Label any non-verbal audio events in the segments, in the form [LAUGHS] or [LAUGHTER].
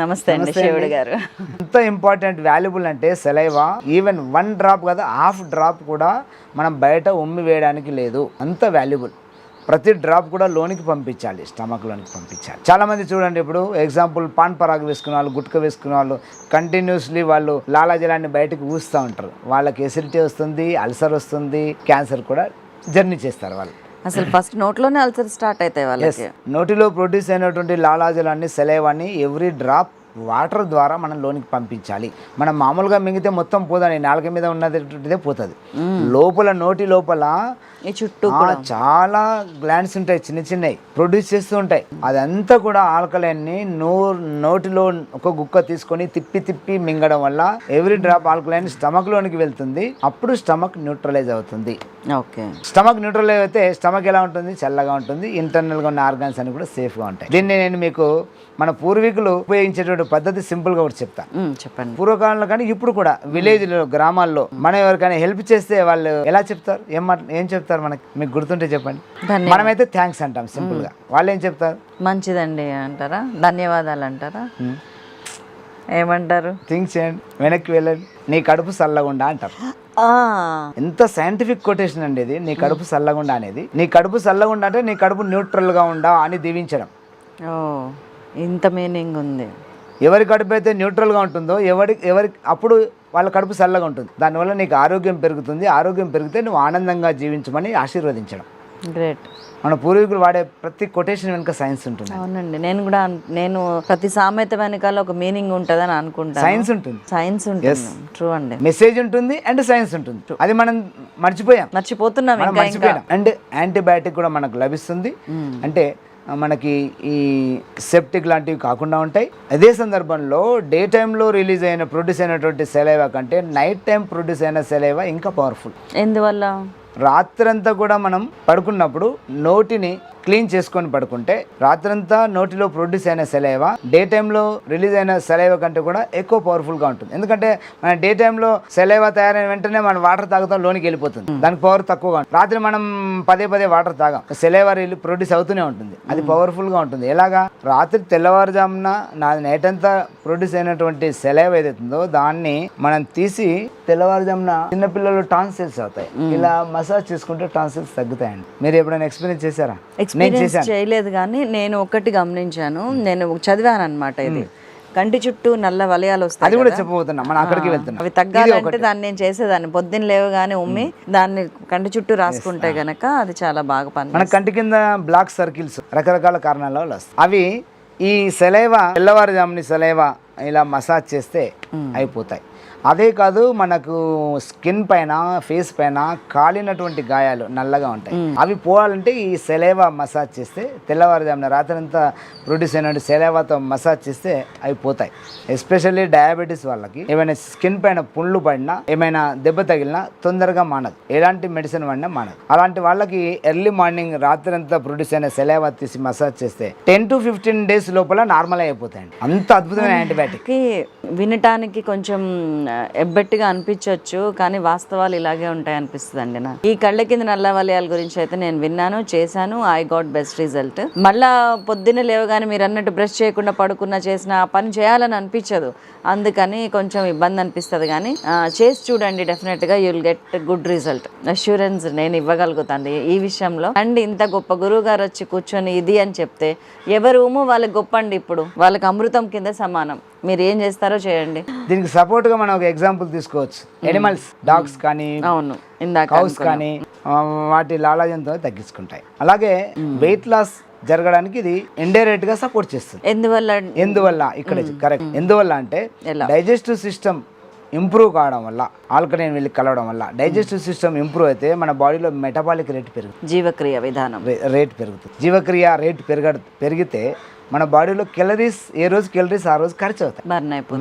నమస్తే అండి శివుడు గారు. ఎంత ఇంపార్టెంట్ వాల్యుబుల్ అంటే సెలైవా? ఈవెన్ వన్ డ్రాప్ కదా హాఫ్ డ్రాప్ కూడా మనం బయట ఉమ్మి వేయడానికి లేదు. అంత వాల్యుబుల్. ప్రతి డ్రాప్ కూడా లోనికి పంపించాలి స్టమక్ లోనికి పంపించాలి. చాలా మంది చూడండి ఇప్పుడు ఎగ్జాంపుల్ పాన్ పరాగ్ వేసుకునే వాళ్ళు గుట్క వేసుకునే వాళ్ళు కంటిన్యూస్లీ వాళ్ళు లాలాజలాన్ని బయటకు ఊస్తూ ఉంటారు. వాళ్ళకి ఎసిడిటీ వస్తుంది అల్సర్ వస్తుంది క్యాన్సర్ కూడా జర్నీ చేస్తారు వాళ్ళు. అసలు ఫస్ట్ నోట్లోనే అల్సర్ స్టార్ట్ అవుతాయి వాళ్ళకి. నోటిలో ప్రొడ్యూస్ అయినటువంటి లాలాజలాన్ని సెలైవాన్ని ఎవ్రీ డ్రాప్ వాటర్ ద్వారా మనం లోనికి పంపించాలి. మనం మామూలుగా మింగితే మొత్తం పోదని నాలుక మీద ఉన్నటువంటిదే పోతుంది. లోపల నోటి లోపల చుట్టూ చాలా గ్లాండ్స్ ఉంటాయి. చిన్న చిన్నవి. ప్రొడ్యూస్ చేస్తూ ఉంటాయి. అదంతా కూడా ఆల్కలైన్ని నోటిలో ఒక గుక్క తీసుకొని తిప్పి తిప్పి మింగడం వల్ల ఎవ్రీ డ్రాప్ ఆల్కలైన్ స్టమక్ లోనికి వెళ్తుంది. అప్పుడు స్టమక్ న్యూట్రలైజ్ అవుతుంది. ఓకే. స్టమక్ న్యూట్రల్ అయితే స్టమక్ ఎలా ఉంటుంది? చల్లగా ఉంటుంది. ఇంటర్నల్గా ఉన్న ఆర్గాన్స్ అన్ని కూడా సేఫ్గా ఉంటాయి. దీన్ని నేను మీకు మన పూర్వీకులు ఉపయోగించేటువంటి పద్ధతి సింపుల్గా ఒకటి చెప్తా. ఉమ్, చెప్పండి. పూర్వకాలంలో కానీ ఇప్పుడు కూడా విలేజ్లో గ్రామాల్లో మనం ఎవరికైనా హెల్ప్ చేస్తే వాళ్ళు ఎలా చెప్తారు? ఏం ఏం చెప్తారు మనకి? మీకు గుర్తుంటే చెప్పండి. మనమైతే థ్యాంక్స్ అంటాం సింపుల్గా. వాళ్ళు ఏం చెప్తారు? మంచిదండి అంటారా? ధన్యవాదాలు అంటారా? ఏమంటారు? థింక్ చేయండి. వెనక్కి వెళ్ళండి. నీ కడుపు చల్లగుండా అంటారు. ఎంత సైంటిఫిక్ కొటేషన్ అండి ఇది. నీ కడుపు చల్లగుండా అనేది. నీ కడుపు చల్లగుండా అంటే నీ కడుపు న్యూట్రల్గా ఉండా అని దీవించడం. ఇంత మీనింగ్ ఉంది. ఎవరి కడుపు అయితే న్యూట్రల్గా ఉంటుందో ఎవరి ఎవరి అప్పుడు వాళ్ళ కడుపు చల్లగా ఉంటుంది. దానివల్ల నీకు ఆరోగ్యం పెరుగుతుంది. ఆరోగ్యం పెరిగితే నువ్వు ఆనందంగా జీవించమని ఆశీర్వదించడం. గ్రేట్ మన పూర్వీకులు వాడే ప్రతి కొటేషన్ వెనుక సైన్స్ ఉంటుంది. అవునండి. నేను కూడా నేను ప్రతి సామెత వెనకాల ఒక మీనింగ్ ఉంటుందని అనుకుంటాను. సైన్స్ ఉంటుంది. సైన్స్ ఉంటుంది. ట్రూ అండి. మెసేజ్ ఉంటుంది అండ్ సైన్స్ ఉంటుంది. అది మనం మర్చిపోయాం. మర్చిపోతున్నాం మర్చిపోయాం. అండ్ యాంటీబయాటిక్ కూడా మనకు లభిస్తుంది. అంటే ఆ, మనకి ఈ సెప్టిక్ లాంటివి కాకుండా ఉంటాయి. అదే సందర్భంలో డే టైంలో రిలీజ్ అయిన ప్రొడ్యూస్ అయినటువంటి సెలైవా కంటే నైట్ టైం ప్రొడ్యూస్ అయిన సెలైవా ఇంకా పవర్ఫుల్. ఎందువల్ల? రాత్రంతా కూడా మనం పడుకున్నప్పుడు నోటిని క్లీన్ చేసుకొని పడుకుంటే రాత్రంతా నోటిలో ప్రొడ్యూస్ అయిన సెలైవా డే టైంలో రిలీజ్ అయిన సెలైవా కంటే కూడా ఎక్కువ పవర్ఫుల్గా ఉంటుంది. ఎందుకంటే మన డే టైంలో సెలైవా తయారైన వెంటనే మనం వాటర్ తాగుతాం లోనికి వెళ్ళిపోతుంది. దానికి పవర్ తక్కువగా ఉంటుంది. రాత్రి మనం పదే పదే వాటర్ తాగాం. సెలైవా ప్రొడ్యూస్ అవుతూనే ఉంటుంది. అది పవర్ఫుల్గా ఉంటుంది. ఎలాగా? రాత్రి తెల్లవారుజామున నా నైట్ అంతా ప్రొడ్యూస్ అయినటువంటి సెలైవ్ ఏదైతుందో దాన్ని మనం తీసి తెల్లవారుజామున చిన్నపిల్లలు టాన్సిల్స్ అవుతాయి. ఇలా మసాజ్ చేసుకుంటే టాన్సిల్స్ తగ్గుతాయండి. మీరు ఎప్పుడైనా ఎక్స్పీరియన్స్ చేశారా? ఎక్స్పీరియన్స్ చేయలేదు కానీ నేను ఒకటి గమనించాను. నేను చదివాను అనమాట ఇది కంటి చుట్టూ నల్ల వలయాలు అది వస్తాయి కూడా కదా. చెప్పబోతున్నాం. మనం అక్కడికి వెళ్తున్నాం. అవి తగ్గాలంటే దాన్ని నేను చేసేదాన్ని. పొద్దున్న లేవగానే ఉమ్మి దాన్ని కంటి చుట్టూ రాసుకుంటే గనక అది చాలా బాగా పని మన కంటి కింద బ్లాక్ సర్కిల్స్ రకరకాల కారణాల వల్ల అవి ఈ సెలైవా తెల్లవారుజాముని సెలైవా ఇలా మసాజ్ చేస్తే అయిపోతాయి. అదే కాదు మనకు స్కిన్ పైన ఫేస్ పైన కాలినటువంటి గాయాలు నల్లగా ఉంటాయి. అవి పోవాలంటే ఈ సెలైవా మసాజ్ చేస్తే తెల్లవారుజామున రాత్రంతా ప్రొడ్యూస్ అయినటువంటి సెలైవాతో మసాజ్ చేస్తే అవి పోతాయి. ఎస్పెషల్లీ డయాబెటీస్ వాళ్ళకి ఏమైనా స్కిన్ పైన పుండ్లు పడినా ఏమైనా దెబ్బ తగిలినా తొందరగా మానదు. ఎలాంటి మెడిసిన్ వాడినా మానదు. అలాంటి వాళ్ళకి ఎర్లీ మార్నింగ్ రాత్రంతా ప్రొడ్యూస్ అయిన సెలైవా తీసి మసాజ్ చేస్తే టెన్ టు ఫిఫ్టీన్ డేస్ లోపల నార్మల్ అయిపోతాయండి. అంత అద్భుతమైన యాంటీబయాటిక్ వినటానికి కొంచెం ఎబ్బెట్టుగా అనిపించవచ్చు కానీ వాస్తవాలు ఇలాగే ఉంటాయి అనిపిస్తుంది అండి నాకు. ఈ కళ్ళ కింద నల్ల వలయాల గురించి అయితే నేను విన్నాను చేశాను ఐ గాట్ బెస్ట్ రిజల్ట్ మళ్ళా పొద్దున్న లేవగానే మీరు అన్నట్టు బ్రష్ చేయకుండా పడుకున్నా చేసిన ఆ పని చేయాలని అనిపించదు. అందుకని కొంచెం ఇబ్బంది అనిపిస్తుంది కానీ చేసి చూడండి డెఫినెట్గా you'll get good result assurance నేను ఇవ్వగలుగుతాను ఈ విషయంలో. అండ్ ఇంత గొప్ప గురువు గారు వచ్చి కూర్చొని ఇది అని చెప్తే ఎవరు వాళ్ళకి గొప్ప అండి ఇప్పుడు. వాళ్ళకి అమృతం కింద సమానం. మీరు ఏం చేస్తారో చేయండి. దీనికి సపోర్ట్గా మనం ఒక ఎగ్జాంపుల్ తీసుకోవచ్చు. ఎనిమల్స్ డాగ్స్ కానీ అవును. ఇందాక కౌస్ కానీ వాటి లాలాజంతో తగ్గించుకుంటాయి. అలాగే వెయిట్ లాస్ జరగడానికి ఇది ఇండైరెక్ట్గా సపోర్ట్ చేస్తుంది. ఎందువల్ల? ఎందువల్ల? ఇక్కడ కరెక్ట్ ఎందువల్ల అంటే? డైజెస్టివ్ సిస్టమ్ ఇంప్రూవ్ కావడం వల్ల ఆల్కలైన్ వెళ్ళి కలవడం వల్ల డైజెస్టివ్ సిస్టమ్ ఇంప్రూవ్ అయితే మన బాడీలో మెటబాలిక్ రేట్ పెరుగుతుంది. జీవక్రియ విధానం. రేట్ పెరుగుతుంది. జీవక్రియ రేట్ పెరగ పెరిగితే మన బాడీలో కెలరీస్ ఏ రోజు కెలరీస్ ఆ రోజు ఖర్చు అవుతాయి.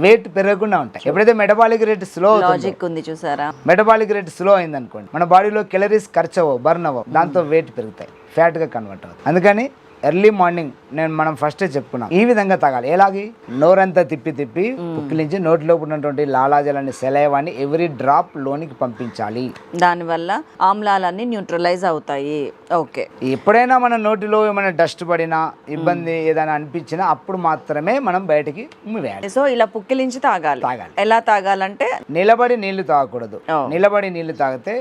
వెయిట్ పెరగకుండా ఉంటాయి. ఎప్పుడైతే మెటబాలిక్ రేట్ స్లో లాజిక్ ఉంది చూసారా? మెటబాలిక్ రేట్ స్లో అయింది అనుకోండి మన బాడీలో కెలరీస్ ఖర్చు అవ్వవు బర్న్ అవ్వవు దాంతో వెయిట్ పెరుగుతాయి ఫ్యాట్గా కన్వర్ట్ అవుతుంది అందుకని ఎర్లీ మార్నింగ్ నేను మనం ఫస్టే చెప్పుకున్నాం. ఈ విధంగా తాగాలి. ఎలాగి? నోరంతా తిప్పి తిప్పి పుక్కిలించి నోటిలో ఉన్నటువంటి లాలాజలాన్ని సెలైవాన్ని ఎవ్రీ డ్రాప్ లోనికి పంపించాలి. దానివల్ల ఆమ్లాలన్నీ న్యూట్రలైజ్ అవుతాయి. ఓకే. ఎప్పుడైనా మన నోటిలో ఏమైనా డస్ట్ పడినా ఇబ్బంది ఏదైనా అనిపించినా అప్పుడు మాత్రమే మనం బయటికి ఉమ్మివేయాలి సో ఇలా పుక్కిలించి తాగాలి. తాగాలి. ఎలా తాగాలంటే? నిలబడి నీళ్ళు తాగకూడదు. నిలబడి నీళ్ళు తాగితే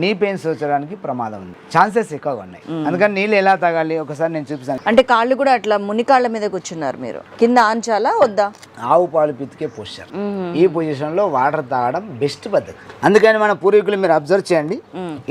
నీ పెయిన్స్ వచ్చడానికి ప్రమాదం ఉంది. ఛాన్సెస్ ఎక్కువగా ఉన్నాయి. అందుకని నీళ్ళు ఎలా తాగాలి? ఒకసారి నేను చూపిస్తాను. అంటే కాళ్ళు కూడా అట్లా మునికాళ్ళ మీద కూర్చున్నారు మీరు. కింద ఆంచాలా వద్దా? ఆవు పాలు పితికే పొజిషన్ ఈ పొజిషన్లో వాటర్ తాగడం బెస్ట్ పద్ధతి. అందుకని మన పూర్వీకులు మీరు అబ్జర్వ్ చేయండి.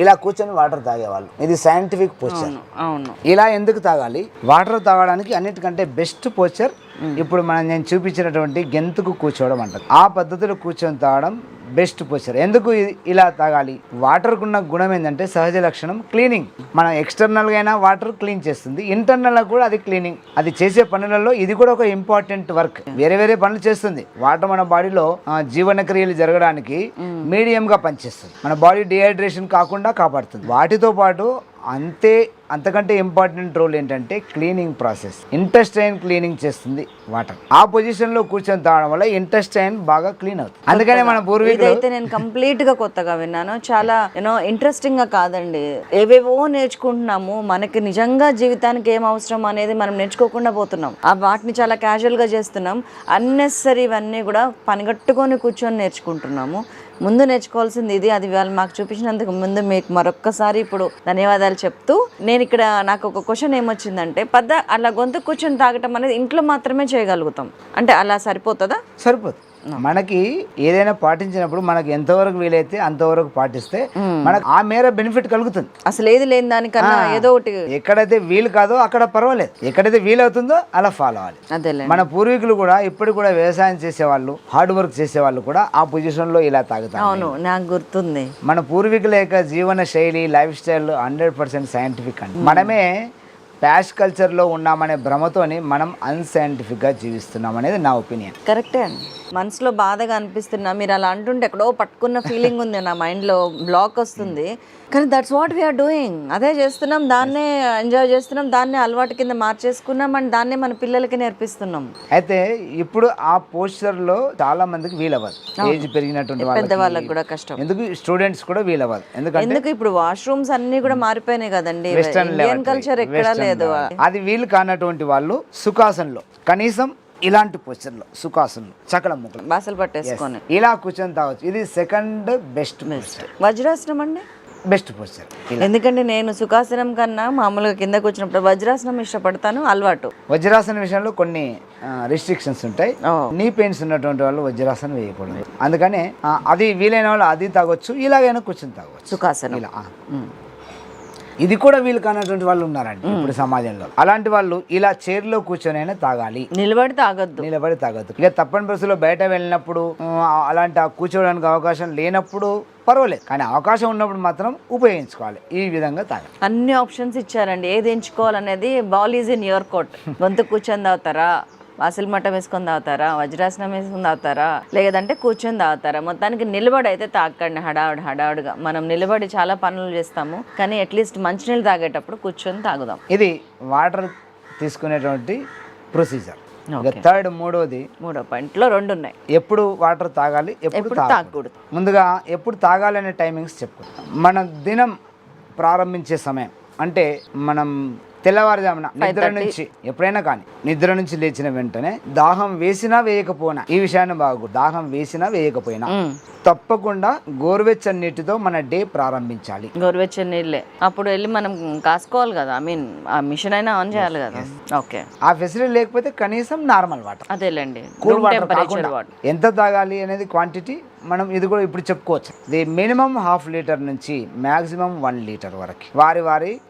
ఇలా కూర్చొని వాటర్ తాగేవాళ్ళు. ఇది సైంటిఫిక్ పొజిషన్ అవును ఇలా ఎందుకు తాగాలి? వాటర్ తాగడానికి అన్నిటికంటే బెస్ట్ పోచర్ ఇప్పుడు మనం నేను చూపించినటువంటి గెంతుకు కూర్చోవడం అంటారు. ఆ పద్ధతిలో కూర్చొని తాగడం బెస్ట్ పోచర్ ఎందుకు ఇలా తాగాలి? వాటర్కు ఉన్న గుణం ఏంటంటే సహజ లక్షణం క్లీనింగ్. మనం ఎక్స్టర్నల్గా అయినా వాటర్ క్లీన్ చేస్తుంది. ఇంటర్నల్గా కూడా అది క్లీనింగ్. అది చేసే పనులలో ఇది కూడా ఒక ఇంపార్టెంట్ వర్క్. వేరే వేరే పనులు చేస్తుంది. వాటర్ మన బాడీలో ఆ, జీవన క్రియలు జరగడానికి మీడియంగా పనిచేస్తుంది. మన బాడీ డిహైడ్రేషన్ కాకుండా కాపాడుతుంది. వాటితో పాటు అంతే అంతకంటే ఇంపార్టెంట్ రోల్ ఏంటంటే క్లీనింగ్ ప్రాసెస్. ఇంటెస్టైన్ క్లీనింగ్ చేస్తుంది వాటర్. ఆ పొజిషన్లో కూర్చొని తాగడం వల్ల ఇంటెస్టైన్ బాగా క్లీన్ అవుతుంది. అందుకనే మన పూర్వీకులు నేను కంప్లీట్గా కొత్తగా విన్నాను. చాలా యూనో ఇంట్రెస్టింగ్గా కాదండి. ఏవేవో నేర్చుకుంటున్నాము. మనకి నిజంగా జీవితానికి ఏం అవసరం అనేది మనం నేర్చుకోకుండా పోతున్నాం. ఆ వాటిని చాలా క్యాజువల్గా చేస్తున్నాం. అన్నెసరీ ఇవన్నీ కూడా పనిగట్టుకొని కూర్చొని నేర్చుకుంటున్నాము. ముందు నేర్చుకోవాల్సింది ఇది. అది వాళ్ళు మాకు చూపించినందుకు ముందు మీకు మరొక్కసారి ఇప్పుడు ధన్యవాదాలు చెప్తూ నేను ఇక్కడ నాకు ఒక క్వశ్చన్ ఏమొచ్చిందంటే పెద్ద అలా గొంతు కూర్చొని తాగటం అనేది ఇంట్లో మాత్రమే చేయగలుగుతాం. అంటే అలా సరిపోతుందా? సరిపోతుంది మనకి ఏదైనా పాటించినప్పుడు మనకి ఎంతవరకు వీలైతే అంతవరకు పాటిస్తే మనకు ఆ మేర బెనిఫిట్ కలుగుతుంది. అసలు ఏది లేని దానికన్నా ఏదో ఒకటి ఎక్కడైతే వీలు కాదో అక్కడ పర్వాలేదు. ఎక్కడైతే వీలు అవుతుందో అలా ఫాలో అవ్వాలి. మన పూర్వీకులు కూడా ఇప్పుడు కూడా వ్యవసాయం చేసేవాళ్ళు హార్డ్ వర్క్ చేసేవాళ్ళు కూడా ఆ పొజిషన్లో ఇలా తాగుతారు. అవును నాకు గుర్తుంది. మన పూర్వీకుల యొక్క జీవన శైలి lifestyle hundred percent scientific అండి. మనమే ప్యాష్ కల్చర్లో ఉన్నామనే భ్రమతోని మనం అన్సైంటిఫిక్గా జీవిస్తున్నాం అనేది నా ఒపీనియన్. కరెక్టే అండి. మనసులో బాధగా అనిపిస్తున్నా మీరు అలా అంటుంటే ఎక్కడో పట్టుకున్న ఫీలింగ్ ఉంది నా మైండ్లో బ్లాక్ వస్తుంది. కానీ దట్స్ వాట్ వీఆర్ డూయింగ్ అదే చేస్తున్నాం దాన్నే ఎంజాయ్ చేస్తున్నాం దాన్నే అలవాటు కింద మార్చేసుకున్నాం అండ్ దాన్నే మన పిల్లలకి నేర్పిస్తున్నాం. అయితే ఇప్పుడు ఆ పోస్చర్లో చాలా మందికి వీలవ్వదు. ఏజ్ పెరిగినటువంటి పెద్దవాళ్ళకి వాళ్ళకి కూడా కష్టం. ఎందుకు స్టూడెంట్స్ కూడా వీలవ్వదు. ఎందుకంటే ఎందుకు ఇప్పుడు వాష్రూమ్స్ అన్ని కూడా మారిపోయినాయి కదండి. ఇండియన్ కల్చర్ ఎక్కడా లేదు. అది వీలు కానటువంటి వాళ్ళు సుఖాసనలో కనీసం ఇలాంటి పొజిషన్లో సుఖాసనలో చకల ముక్కలు. బాసలు పట్టేసుకొని. ఇలా కూర్చొని తాగొచ్చు. ఇది సెకండ్ బెస్ట్ వజ్రాసనం అండి బెస్ట్ పొజిషన్ ఎందుకంటే నేను సుఖాసనం కన్నా మామూలుగా కిందకు వచ్చినప్పుడు వజ్రాసనం ఇష్టపడతాను అలవాటు. వజ్రాసన విషయంలో కొన్ని రిస్ట్రిక్షన్స్ ఉంటాయి. నీ పెయిన్స్ ఉన్నటువంటి వాళ్ళు వజ్రాసనం వేయకూడదు. అందుకని అది వీలైన వాళ్ళు అది తాగొచ్చు ఇలాగైనా కూర్చొని తాగొచ్చు. సుఖాసనం. ఇలా. ఇది కూడా వీలు కానటువంటి వాళ్ళు ఉన్నారండి ఇప్పుడు సమాజంలో. అలాంటి వాళ్ళు ఇలా చైర్లో కూర్చొని తాగాలి. నిలబడి తాగొద్దు. నిలబడి తాగొద్దు. ఇక తప్పని పరిస్థితుల్లో బయట వెళ్ళినప్పుడు అలాంటి కూర్చోవడానికి అవకాశం లేనప్పుడు పర్వాలేదు. కానీ అవకాశం ఉన్నప్పుడు మాత్రం ఉపయోగించుకోవాలి. ఈ విధంగా తాగాలి. అన్ని ఆప్షన్స్ ఇచ్చారండి. ఏది ఎంచుకోవాలనేది ball is in your court. [LAUGHS] గొంతు కూర్చొని తాగుతారా? వాసిల్ మట్టం వేసుకొని తాగుతారా? వజ్రాసనం వేసుకొని తాగుతారా? లేదంటే కూర్చొని తాగుతారా? మొత్తానికి నిలబడి అయితే తాకండి హడావుడి హడావుడిగా. మనం నిలబడి చాలా పనులు చేస్తాము. కానీ అట్లీస్ట్ మంచినీళ్ళు తాగేటప్పుడు కూర్చొని తాగుదాం. ఇది వాటర్ తీసుకునేటువంటి ప్రొసీజర్ థర్డ్ మూడోది మూడో పాయింట్లో రెండు ఉన్నాయి ఎప్పుడు వాటర్ తాగాలి ఎప్పుడు తాగకూడదు. ముందుగా ఎప్పుడు తాగాలి అనే టైమింగ్స్ చెప్పుకుంటాం మన దినం ప్రారంభించే సమయం అంటే మనం తెల్లవారుజామున నిద్ర నుంచి ఎప్పుడైనా కానీ నిద్ర నుంచి లేచిన వెంటనే దాహం వేసినా వేయకపోయినా ఈ విషయాన్ని బాగు దాహం వేసినా వేయకపోయినా. తప్పకుండా గోరువెచ్చని నీటితో మన డే ప్రారంభించాలి. గోరువెచ్చని నీళ్ళే. అప్పుడు వెళ్ళి మనం కాసుకోవాలి కదా. ఐ మీన్ ఆ మిషన్ అయినా ఆన్ చేయాలి కదా. ఓకే ఆ ఫెసిలిటీ లేకపోతే కనీసం నార్మల్ వాటర్ అదేలేండి. కూల్ వాటర్ ఎంత తాగాలి అనేది క్వాంటిటీ మనం ఇది కూడా ఇప్పుడు చెప్పుకోవచ్చు. ఇది మినిమం హాఫ్ లీటర్ నుంచి మాక్సిమం వన్ లీటర్ వరకు. వారి వారి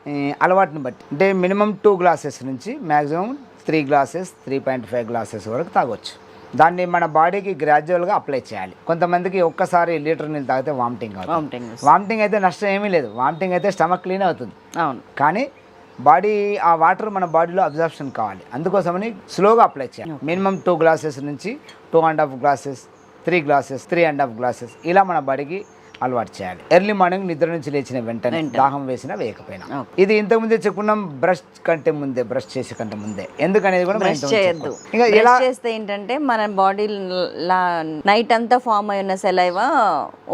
అలవాటుని బట్టి. అంటే మినిమం టూ గ్లాసెస్ నుంచి maximum three glasses three point five glasses వరకు తాగొచ్చు. దాన్ని మన బాడీకి గ్రాడ్యువల్గా అప్లై చేయాలి. కొంతమందికి ఒక్కసారి లీటర్ నీళ్ళు తాగితే వామిటింగ్ అవుతుంది. వామిటింగ్ వామిటింగ్ అయితే నష్టం ఏమీ లేదు. వామిటింగ్ అయితే స్టమక్ క్లీన్ అవుతుంది. అవును. కానీ బాడీ ఆ వాటర్ మన బాడీలో అబ్జర్ప్షన్ కావాలి. అందుకోసమని స్లోగా అప్లై చేయాలి. మినిమం టూ గ్లాసెస్ నుంచి two and half glasses three glasses three and half glasses ఇలా మన బాడీకి అలవాటు చేయాలి. ఎర్లీ మార్నింగ్ నిద్ర నుంచి లేచిన వెంటనే దాహం వేసినా వేయకపోయినా. ఇది ఇంతకు ముందే చెప్పుకున్నాం బ్రష్ కంటే ముందే బ్రష్ చేసే కంటే ముందే. ఎందుకనేది కూడా బ్రష్ చేయొద్దు. ఇంకా ఎలా చేస్తే ఏంటంటే మన బాడీ నైట్ అంతా ఫామ్ అయి ఉన్న సెలైవా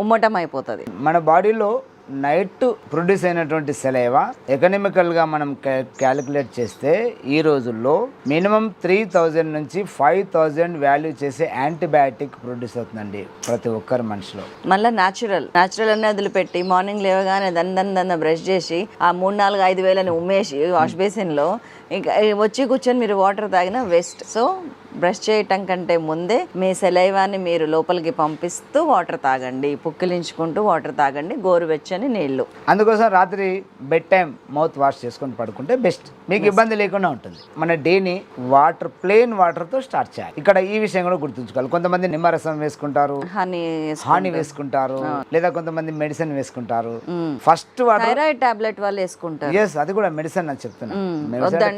ఉమ్మటం అయిపోతుంది. మన బాడీలో నైట్ ప్రొడ్యూస్ అయినటువంటి సెలైవా ఎకనామికల్గా మనం క్యాలిక్యులేట్ చేస్తే ఈ రోజుల్లో మినిమం త్రీ థౌజండ్ నుంచి ఫైవ్ థౌజండ్ వాల్యూ చేసే యాంటీబయాటిక్ ప్రొడ్యూస్ అవుతుందండి ప్రతి ఒక్కరి మనిషిలో. మళ్ళీ న్యాచురల్. న్యాచురల్ అనే వదిలిపెట్టి మార్నింగ్ లేవగానే దన్ దన్ దన్న బ్రష్ చేసి ఆ మూడు నాలుగు ఐదు వేలని ఉమ్మేసి వాష్ బేసిన్లో ఇంకా వచ్చి కూర్చొని మీరు వాటర్ తాగినా వేస్ట్. సో బ్రష్ చేయటం కంటే ముందే మీ సెలైవాన్ని మీరు లోపలికి పంపిస్తూ వాటర్ తాగండి. పుక్కిలించుకుంటూ వాటర్ తాగండి. గోరువెచ్చని నీళ్ళు. అందుకోసం రాత్రి బెడ్ టైం మౌత్ వాష్ చేసుకొని పడుకుంటే బెస్ట్. మీకు ఇబ్బంది లేకుండా ఉంటుంది. మన డేని వాటర్ ప్లెయిన్ వాటర్తో స్టార్ట్ చేయాలి. ఇక్కడ ఈ విషయం కూడా గుర్తుంచుకోవాలి. కొంతమంది నిమ్మరసం వేసుకుంటారు. హనీ హాని వేసుకుంటారు. లేదా కొంతమంది మెడిసిన్ వేసుకుంటారు. ఫస్ట్ వాటర్ థైరాయిడ్ టాబ్లెట్ వాళ్ళు వేసుకుంటారు. ఎస్ అది కూడా మెడిసిన్ అని చెప్తున్నా.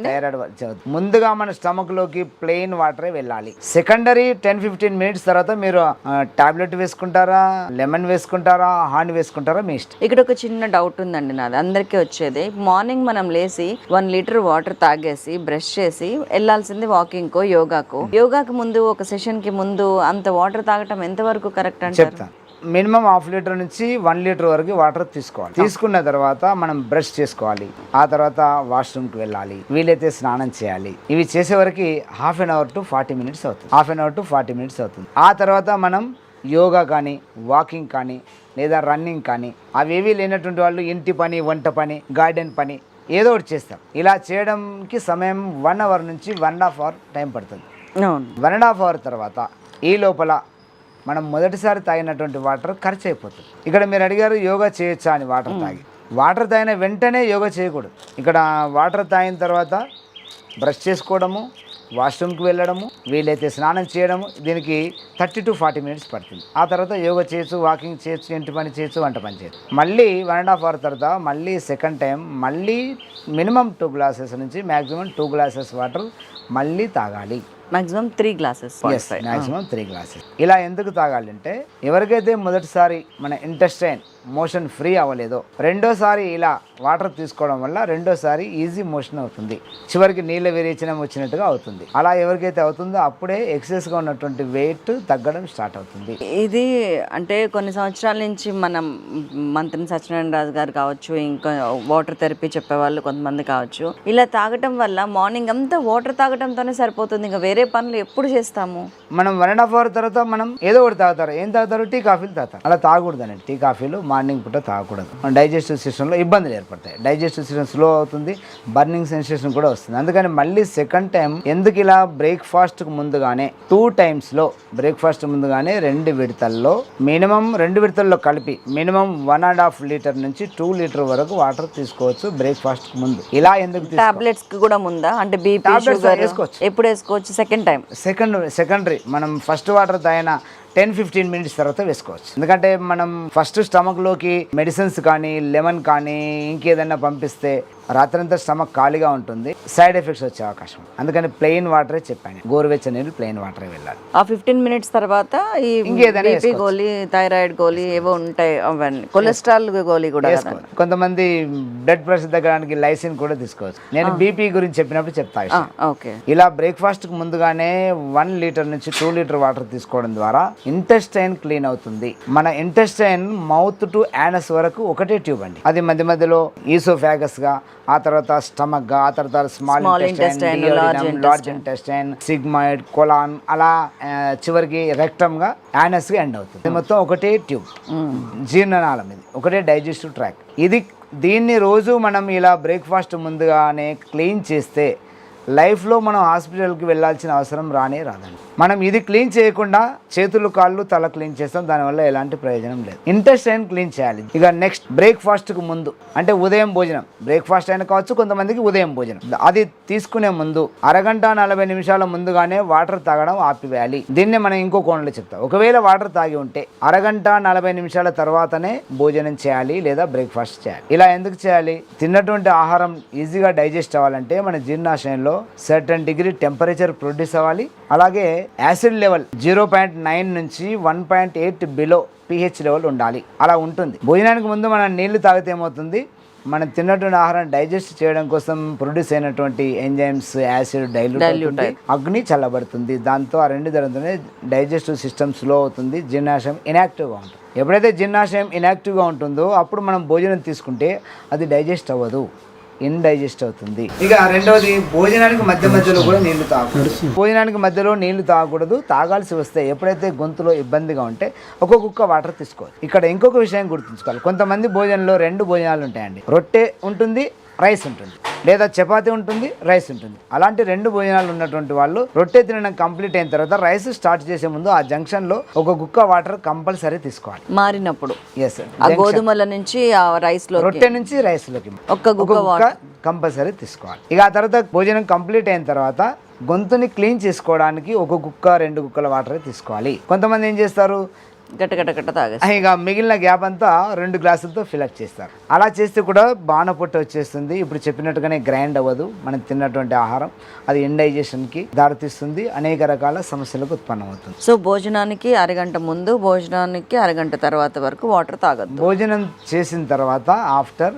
థైరాయిడ్ వల్ల చదువు. ముందుగా మన స్టమక్లోకి ప్లెయిన్ వాటరే వెళ్ళాలి. సెకండరీ టెన్ ఫిఫ్టీన్ మినిట్స్ తర్వాత మీరు టాబ్లెట్ వేసుకుంటారా లెమన్ వేసుకుంటారా హాని వేసుకుంటారా మీ ఇష్టం. ఇక్కడ ఒక చిన్న డౌట్ ఉందండి నాది. అందరికీ వచ్చేది. మార్నింగ్ మనం లేసి వన్ లీటర్ వాటర్ తాగేసి బ్రష్ చేసి వెళ్ళాల్సింది వాకింగ్ కో యోగాకు యోగాకు ముందు ఒక సెషన్కి ముందు అంత వాటర్ తాగటం ఎంతవరకు కరెక్ట్ అంటారు? చెప్తాను మినిమం హాఫ్ లీటర్ నుంచి వన్ లీటర్ వరకు వాటర్ తీసుకోవాలి. తీసుకున్న తర్వాత మనం బ్రష్ చేసుకోవాలి. ఆ తర్వాత వాష్రూమ్కి వెళ్ళాలి. వీలైతే స్నానం చేయాలి. ఇవి చేసే వరకు half an hour to forty minutes అవుతుంది. Half an hour to forty minutes అవుతుంది. ఆ తర్వాత మనం యోగా కానీ వాకింగ్ కానీ లేదా రన్నింగ్ కానీ అవేవి లేనటువంటి వాళ్ళు ఇంటి పని వంట పని గార్డెన్ పని ఏదో ఒకటి చేస్తాం ఇలా చేయడానికి సమయం వన్ అవర్ నుంచి one and half hour time పడుతుంది. వన్ అండ్ హాఫ్ అవర్ తర్వాత ఈ లోపల మనం మొదటిసారి తాగినటువంటి వాటర్ ఖర్చు అయిపోతుంది ఇక్కడ మీరు అడిగారు యోగా చేయొచ్చా అని వాటర్ తాగి. వాటర్ తాగిన వెంటనే యోగా చేయకూడదు. ఇక్కడ వాటర్ తాగిన తర్వాత బ్రష్ చేసుకోవడము వాష్రూమ్కి వెళ్ళడము వీలైతే స్నానం చేయడము దీనికి థర్టీ టు ఫార్టీ మినిట్స్ పడుతుంది. ఆ తర్వాత యోగా చేయొచ్చు వాకింగ్ చేయొచ్చు ఇంటి పని చేయొచ్చు వంట పని చేయొచ్చు. మళ్ళీ వన్ అండ్ హాఫ్ అవర్ తర్వాత మళ్ళీ సెకండ్ టైం మళ్ళీ మినిమం టూ గ్లాసెస్ నుంచి మ్యాక్సిమం టూ గ్లాసెస్ వాటర్ మళ్ళీ తాగాలి. Maximum three glasses maximum three glasses ఇలా ఎందుకు తాగాలంటే ఎవరికైతే మొదటిసారి మన ఇంటెస్టైన్ మోషన్ ఫ్రీ అవ్వలేదో. రెండోసారి ఇలా వాటర్ తీసుకోవడం వల్ల రెండోసారి ఈజీ మోషన్ అవుతుంది. చివరికి నీళ్ళ విరేచనం వచ్చినట్టుగా అవుతుంది. అలా ఎవరికైతే అవుతుందో అప్పుడే ఎక్సెస్గా ఉన్నటువంటి వెయిట్ తగ్గడం స్టార్ట్ అవుతుంది. ఇది అంటే కొన్ని సంవత్సరాల నుంచి మనం మంత్రి సత్యనారాయణ రాజు గారు కావచ్చు ఇంకా వాటర్ థెరపీ చెప్పేవాళ్ళు కొంతమంది కావచ్చు. ఇలా తాగటం వల్ల మార్నింగ్ అంతా వాటర్ తాగటంతోనే సరిపోతుంది. ఇంకా వేరే పనులు ఎప్పుడు చేస్తాము? మనం వన్ అండ్ హాఫ్ అవర్ తర్వాత మనం ఏదో ఒకటి తాగుతారు. ఏం తాగుతారు? టీ కాఫీలు తాగుతారు. అలా తాగకూడదండి. టీ కాఫీలు మార్నింగ్ పూట తాగకూడదు. మన డైజెస్టివ్ సిస్టంలో ఇబ్బందులు ఏర్పడతాయి. డైజెస్టివ్ సిస్టమ్ స్లో అవుతుంది బర్నింగ్ సెన్సేషన్ కూడా వస్తుంది. అందుకని మళ్ళీ సెకండ్ టైం ఎందుకు ఇలా బ్రేక్ఫాస్ట్కి ముందుగానే టూ టైమ్స్లో బ్రేక్ఫాస్ట్ ముందుగానే రెండు విడతల్లో మినిమం రెండు విడతల్లో కలిపి minimum one and half litre నుంచి టూ లీటర్ వరకు వాటర్ తీసుకోవచ్చు బ్రేక్ఫాస్ట్కి ముందు. ఇలా ఎందుకు టాబ్లెట్స్ కూడా ముందా? అంటే బీపీ షుగర్ వేసుకోవచ్చు. ఎప్పుడు వేసుకోవచ్చు? సెకండ్ టైం సెకండ్ సెకండరీ మనం ఫస్ట్ వాటర్ తాగిన టెన్ ఫిఫ్టీన్ మినిట్స్ తర్వాత వేసుకోవచ్చు. ఎందుకంటే మనం ఫస్ట్ స్టమక్లోకి మెడిసిన్స్ కానీ లెమన్ కానీ ఇంకేదైనా పంపిస్తే రాత్రంతా స్టమక్ ఖాళీగా ఉంటుంది. సైడ్ ఎఫెక్ట్స్ వచ్చే అవకాశం. అందుకని ప్లెయిన్ వాటరే చెప్పాను. గోరువెచ్చని నీళ్ళు ప్లెయిన్ వాటరే వెళ్ళాలి. ఆ ఫిఫ్టీన్ మినిట్స్ తర్వాత ఈ ఇంకేదైనా థైరాయిడ్ గోళీ ఏవో ఉంటాయి అవన్నీ. కొలెస్ట్రాల్ గోళీ కూడా కొంతమంది బ్లడ్ ప్రెషర్ తగ్గడానికి లైసిన్ కూడా తీసుకోవచ్చు. నేను బీపీ గురించి చెప్పినప్పుడు చెప్తా. ఓకే. ఇలా బ్రేక్ఫాస్ట్కి ముందుగానే వన్ లీటర్ నుంచి టూ లీటర్ వాటర్ తీసుకోవడం ద్వారా ఇంటెస్టైన్ క్లీన్ అవుతుంది. మన ఇంటెస్టైన్ మౌత్ టు యానస్ వరకు ఒకటే ట్యూబ్ అండి. అది మధ్య మధ్యలో ఈసోఫాగస్గా ఆ తర్వాత స్టమక్గా ఆ తర్వాత small intestine large intestine. Sigmoid colon అలా చివరికి రెక్టమ్గా యానస్గా ఎండ్ అవుతుంది. మొత్తం ఒకటే ట్యూబ్. జీర్ణనాళం ఇది. ఒకటే డైజెస్టివ్ ట్రాక్. ఇది దీన్ని రోజు మనం ఇలా బ్రేక్ఫాస్ట్ ముందుగానే క్లీన్ చేస్తే లైఫ్లో మనం హాస్పిటల్కి వెళ్ళాల్సిన అవసరం రానే రాదండి. మనం ఇది క్లీన్ చేయకుండా చేతులు కాళ్ళు తల క్లీన్ చేస్తాం దానివల్ల ఎలాంటి ప్రయోజనం లేదు. ఇంటెస్టైన్ క్లీన్ చేయాలి. ఇక నెక్స్ట్ బ్రేక్ఫాస్ట్కి ముందు అంటే ఉదయం భోజనం. బ్రేక్ఫాస్ట్ అయినా కావచ్చు కొంతమందికి ఉదయం భోజనం. అది తీసుకునే ముందు అరగంట నలభై నిమిషాల ముందుగానే వాటర్ తాగడం ఆపివేయాలి. దీన్ని మనం ఇంకో కోణంలో చెప్తాం. ఒకవేళ వాటర్ తాగి ఉంటే అరగంట నలభై నిమిషాల తర్వాతనే భోజనం చేయాలి లేదా బ్రేక్ఫాస్ట్ చేయాలి. ఇలా ఎందుకు చేయాలి? తిన్నటువంటి ఆహారం ఈజీగా డైజెస్ట్ అవ్వాలంటే మన జీర్ణాశయంలో సర్టన్ డిగ్రీ టెంపరేచర్ ప్రొడ్యూస్ అవ్వాలి. అలాగే acid level zero point nine నుంచి one point eight below pH level ఉండాలి. అలా ఉంటుంది. భోజనానికి ముందు మనం నీళ్ళు తాగితే ఏమవుతుంది? మనం తిన్నటువంటి ఆహారం డైజెస్ట్ చేయడం కోసం ప్రొడ్యూస్ అయినటువంటి ఎంజైమ్స్ యాసిడ్ డైల్యూట్ అగ్ని చల్లబడుతుంది. దాంతో ఆ రెండు జరుగుతుంది డైజెస్టివ్ సిస్టమ్ స్లో అవుతుంది. జీర్ణాశయం ఇనాక్టివ్గా ఉంటుంది. ఎప్పుడైతే జీర్ణాశయం ఇనాక్టివ్గా ఉంటుందో అప్పుడు మనం భోజనం తీసుకుంటే అది డైజెస్ట్ అవ్వదు. ఇండైజెస్ట్ అవుతుంది. ఇక రెండవది భోజనానికి మధ్య మధ్యలో కూడా నీళ్ళు తాగకూడదు. భోజనానికి మధ్యలో నీళ్ళు తాగకూడదు. తాగాల్సి వస్తే ఎప్పుడైతే గొంతులో ఇబ్బందిగా ఉంటే ఒక్కొక్క కుక్క వాటర్ తీసుకోవాలి. ఇక్కడ ఇంకొక విషయం గుర్తుంచుకోవాలి. కొంతమంది భోజనంలో రెండు భోజనాలు ఉంటాయండి. రొట్టె ఉంటుంది రైస్ ఉంటుంది. లేదా చపాతీ ఉంటుంది రైస్ ఉంటుంది. అలాంటి రెండు భోజనాలు ఉన్నటువంటి వాళ్ళు రొట్టె తినడం కంప్లీట్ అయిన తర్వాత రైస్ స్టార్ట్ చేసే ముందు ఆ జంక్షన్లో ఒక గుక్క వాటర్ కంపల్సరీ తీసుకోవాలి. మారినప్పుడు. ఎస్ ఆ గోధుమల నుంచి ఆ రైస్లో రొట్టె నుంచి గుక్క వాటర్. కంపల్సరీ తీసుకోవాలి. ఇక ఆ తర్వాత భోజనం కంప్లీట్ అయిన తర్వాత గొంతుని క్లీన్ చేసుకోవడానికి ఒక కుక్క రెండు కుక్కల వాటర్ తీసుకోవాలి. కొంతమంది ఏం చేస్తారు? ఇక మిగిలిన గ్యాప్ అంతా రెండు గ్లాసులతో ఫిలప్ చేస్తారు అలా చేస్తే కూడా బాణ పొట్ట వచ్చేస్తుంది. ఇప్పుడు చెప్పినట్టుగానే గ్రైండ్ అవ్వదు. మనం తిన్నటువంటి ఆహారం అది ఇండైజెషన్కి దారితీస్తుంది. అనేక రకాల సమస్యలకు ఉత్పన్నమవుతుంది సో భోజనానికి అరగంట ముందు భోజనానికి అరగంట తర్వాత వరకు వాటర్ తాగద్దు. భోజనం చేసిన తర్వాత after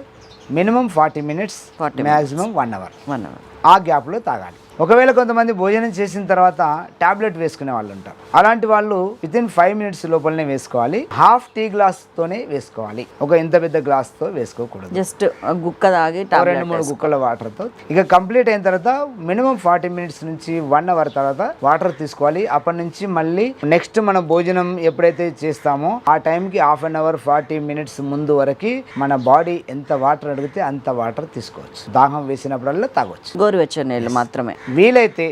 minimum forty minutes 40 maximum one hour. One hour. ఆ గ్యాప్లో తాగాలి. ఒకవేళ కొంతమంది భోజనం చేసిన తర్వాత టాబ్లెట్ వేసుకునే వాళ్ళు ఉంటారు. అలాంటి వాళ్ళు విత్ ఇన్ ఫైవ్ మినిట్స్ లోపలనే వేసుకోవాలి. హాఫ్ టీ గ్లాస్తోనే వేసుకోవాలి. ఒక ఇంత పెద్ద గ్లాస్తో వేసుకోకూడదు. జస్ట్ గుక్క తాగి రెండు మూడు గుక్కల వాటర్తో ఇక కంప్లీట్ అయిన తర్వాత మినిమం ఫార్టీ మినిట్స్ నుంచి వన్ అవర్ తర్వాత వాటర్ తీసుకోవాలి. అప్పటి నుంచి మళ్ళీ నెక్స్ట్ మన భోజనం ఎప్పుడైతే చేస్తామో ఆ టైంకి half an hour forty minutes ముందు వరకు మన బాడీ ఎంత వాటర్ అడిగితే అంత వాటర్ తీసుకోవచ్చు. దాహం వేసినప్పుడల్లా తాగొచ్చు. గోరువెచ్చని నీళ్ళు మాత్రమే. వీలైతే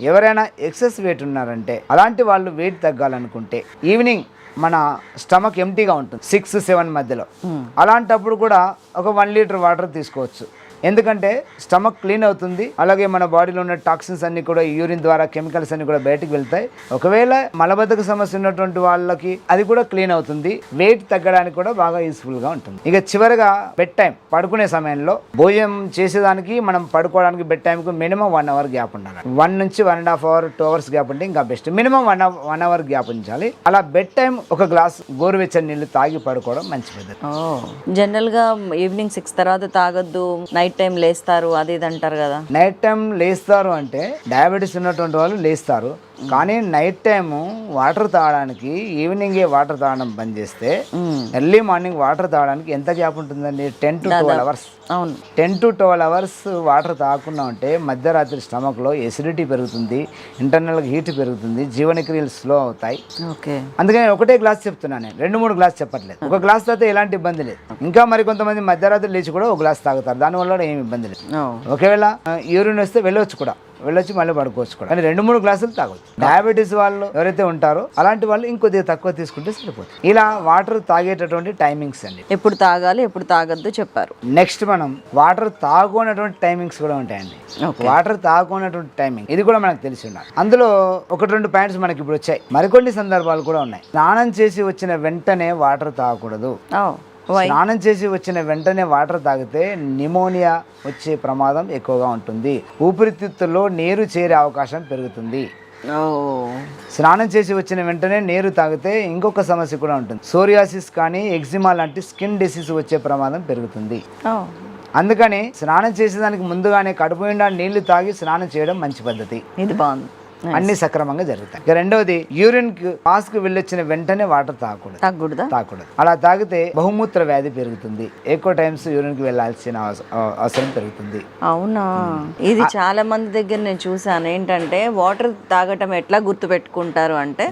ఎవరైనా ఎక్సెస్ వెయిట్ ఉన్నారంటే అలాంటి వాళ్ళు వెయిట్ తగ్గాలనుకుంటే ఈవినింగ్ మన స్టమక్ ఎంటీగా ఉంటుంది సిక్స్ సెవెన్ మధ్యలో. అలాంటప్పుడు కూడా ఒక వన్ లీటర్ వాటర్ తీసుకోవచ్చు. ఎందుకంటే స్టమక్ క్లీన్ అవుతుంది. అలాగే మన బాడీలో ఉన్న టాక్సిన్స్ అన్ని కూడా యూరిన్ ద్వారా కెమికల్స్ అన్ని కూడా బయటకు వెళ్తాయి. ఒకవేళ మలబద్ధక సమస్య ఉన్నటువంటి వాళ్ళకి అది కూడా క్లీన్ అవుతుంది. వెయిట్ తగ్గడానికి కూడా బాగా యూస్ఫుల్గా ఉంటుంది. ఇక చివరిగా బెడ్ టైం. పడుకునే సమయంలో భోజనం చేసేదానికి మనం పడుకోవడానికి బెడ్ టైంకి మినిమం వన్ అవర్ గ్యాప్ ఉండాలి. వన్ నుంచి one and half hour two hours gap ఉంటే ఇంకా best. Minimum one one hour gap ఉంచాలి. అలా బెడ్ టైం ఒక గ్లాస్ గోరువెచ్చని నీళ్ళు తాగి పడుకోవడం మంచి పద్ధతి జనరల్గా ఈవినింగ్ సిక్స్ తర్వాత తాగొద్దు నైట్ నైట్ టైం లేస్తారు అది ఇది అంటారు కదా. నైట్ టైం లేస్తారు అంటే డయాబెటీస్ ఉన్నటువంటి వాళ్ళు లేస్తారు. కానీ నైట్ టైం వాటర్ తాగడానికి ఈవినింగే వాటర్ తాగడం బంద్ చేస్తే ఎర్లీ మార్నింగ్ వాటర్ తాగడానికి ఎంత గ్యాప్ ఉంటుందండి? టెన్ టు ట్వెల్వ్ అవర్స్ అవును. Ten to twelve hours water తాగకుండా ఉంటే మధ్యరాత్రి స్టమక్లో ఎసిడిటీ పెరుగుతుంది ఇంటర్నల్గా హీట్ పెరుగుతుంది జీవనక్రియలు స్లో అవుతాయి. ఓకే. అందుకని ఒకటే గ్లాస్ చెప్తున్నాను నేను. రెండు మూడు గ్లాస్ చెప్పట్లేదు. ఒక గ్లాస్ తాగితే ఎలాంటి ఇబ్బంది లేదు. ఇంకా మరి కొంతమంది మధ్యరాత్రి లేచి కూడా ఒక గ్లాస్ తాగుతారు. దానివల్ల కూడా ఏమి ఇబ్బంది లేదు. ఒకవేళ యూరిన్ వస్తే వెళ్ళొచ్చు కూడా. వెళ్ళొచ్చి మళ్ళీ పడుకోవచ్చు కూడా కానీ రెండు మూడు గ్లాసులు తాగొచ్చు. డయాబెటీస్ వాళ్ళు ఎవరైతే ఉంటారో అలాంటి వాళ్ళు ఇంకొద్దిగా తక్కువ తీసుకుంటే సరిపోతుంది. ఇలా వాటర్ తాగేటటువంటి టైమింగ్స్ అండి. ఎప్పుడు తాగాలి ఎప్పుడు తాగొద్దు చెప్పారు. నెక్స్ట్ మనం వాటర్ తాగుకున్నటువంటి టైమింగ్స్ కూడా ఉంటాయండి. వాటర్ తాగుకున్నటువంటి టైమింగ్ ఇది కూడా మనకు తెలిసి ఉండాలి. అందులో ఒకటి రెండు పాయింట్స్ మనకి ఇప్పుడు వచ్చాయి. మరికొన్ని సందర్భాలు కూడా ఉన్నాయి. స్నానం చేసి వచ్చిన వెంటనే వాటర్ తాగకూడదు. వై స్నానం చేసి వచ్చిన వెంటనే వాటర్ తాగితే నిమోనియా వచ్చే ప్రమాదం ఎక్కువగా ఉంటుంది. ఊపిరితిత్తుల్లో నీరు చేరే అవకాశం పెరుగుతుంది. స్నానం చేసి వచ్చిన వెంటనే నీరు తాగితే ఇంకొక సమస్య కూడా ఉంటుంది. సోరియాసిస్ కానీ ఎగ్జిమా లాంటి స్కిన్ డిసీజ్ వచ్చే ప్రమాదం పెరుగుతుంది. అందుకని స్నానం చేసేదానికి ముందుగానే కడుపు నిండా నీళ్ళు తాగి స్నానం చేయడం మంచి పద్ధతి. ఇది బాగుంది. అన్ని సక్రమంగా జరుగుతాయి. ఇక రెండవది యూరిన్ పాస్కు వెళ్ళొచ్చిన వెంటనే వాటర్ తాగకూడదు. తగ్గకూడదా తాగకూడదు. అలా తాగితే బహుమూత్ర వ్యాధి పెరుగుతుంది. ఎక్కువ టైమ్స్ యూరిన్కి వెళ్ళాల్సిన అవస- అవ- అవసరం పెరుగుతుంది. అవునా? ఇది చాలా మంది దగ్గర నేను చూసాను ఏంటంటే వాటర్ తాగటం ఎట్లా గుర్తు పెట్టుకుంటారు అంటే